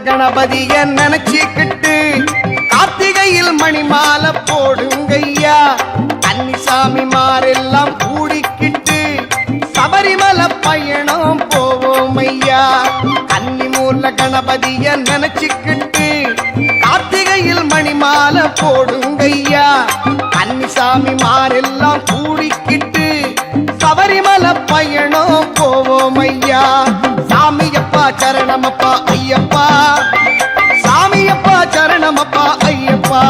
கணபதிய நினைச்சுக்கிட்டு கார்த்திகையில் மணிமாலை போடுங்கய்யா. கன்னிசாமி மாரெல்லாம் கூடிக்கிட்டு சபரிமலை பயணம் போவோம் ஐயா கன்னிமூல கணபதிய நினைச்சுக்கிட்டு கார்த்திகையில் மணிமாலை போடுங்கய்யா. கன்னிசாமி மாரெல்லாம் கூடிக்கிட்டு சபரிமலை பயணம் போவோம் ஐயா ஐயப்பா ஐயப்பா.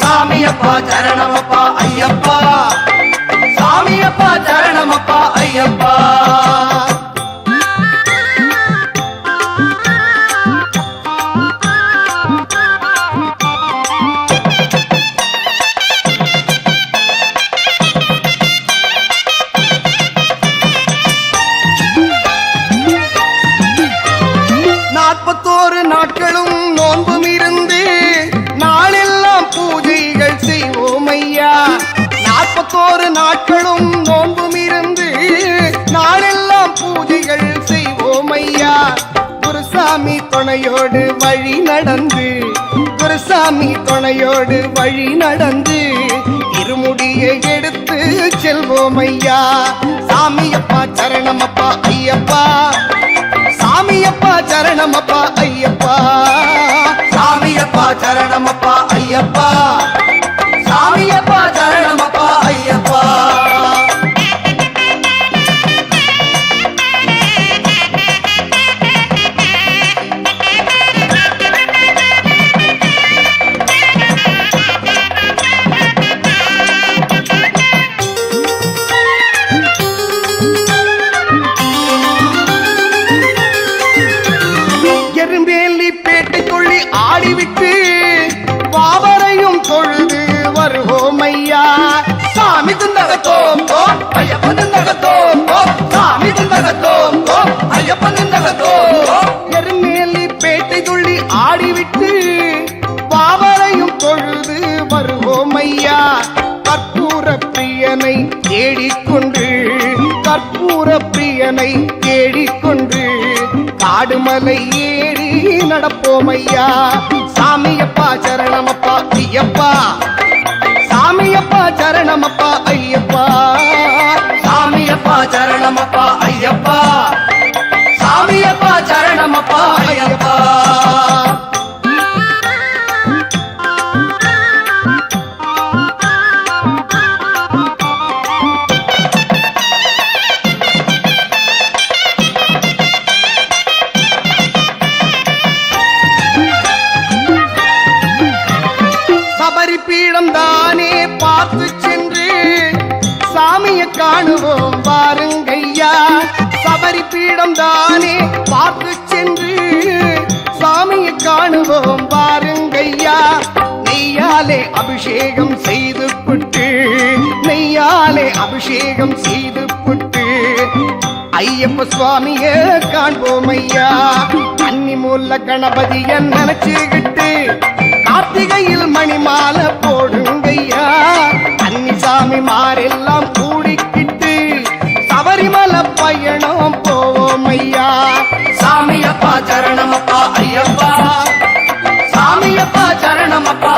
சாமியப்பா சரணமப்பா ஐயப்பா. சாமியப்பா சரணமப்பா ஐயப்பா. நாற்பத்தோரு நாட்களும் நோன்பும் இருந்து நாற்பத்தோரு நாட்களும் நோன்பும் இருந்து நாளெல்லாம் பூஜைகள் செய்வோம் ஐயா. குருசாமி துணையோடு வழி நடந்து குருசாமி துணையோடு வழி நடந்து இருமுடியை எடுத்து செல்வோம் ஐயா. சாமியப்பா சரணமப்பா ஐயப்பா. சாமியப்பா சரணமப்பா ஐயப்பா. சாமியப்பா சரணமப்பா ஐயப்பா. சாமியப்பா விட்டு பாவரையும் தொழுது வருவோம் ஐயா சாமி துந்தகத்தோம் ஐயப்பன் துந்தகத்தோம் சாமி துந்தகத்தோம் ஐயப்பன் துந்தகத்தோம் எருமேலி பேட்டை துள்ளி ஆடிவிட்டு பாவரையும் தொழுது வருவோம் ஐயா கற்பூர பிரியனை தேடிக்கொண்டு கற்பூர பிரியனை தேடிக்கொண்டு காடுமலை ஏறி நடப்போம் ஐயா சாமியப்பா சரணமப்பா ஐயப்பா. சாமியப்பா சரணமப்பா ஐயப்பா. சாமியப்பா சரணமப்பா ஐயப்பா. பீடம் தானே பார்த்து சென்று சாமியை காணுவோம் பாருங்கய்யா. நெய்யாலே அபிஷேகம் செய்து புட்டு நெய்யாலே அபிஷேகம் செய்து புட்டு ஐயப்ப சுவாமிய காண்போம் ஐயா அன்னி மூல கணபதிய நினைச்சுக்கிட்டு கார்த்திகையில் மணிமாலை போடுங்கய்யா. அன்னி சாமி மாறெல்லாம் சரணமப்பா ஐயப்பா. சாமியப்பா சரணமப்பா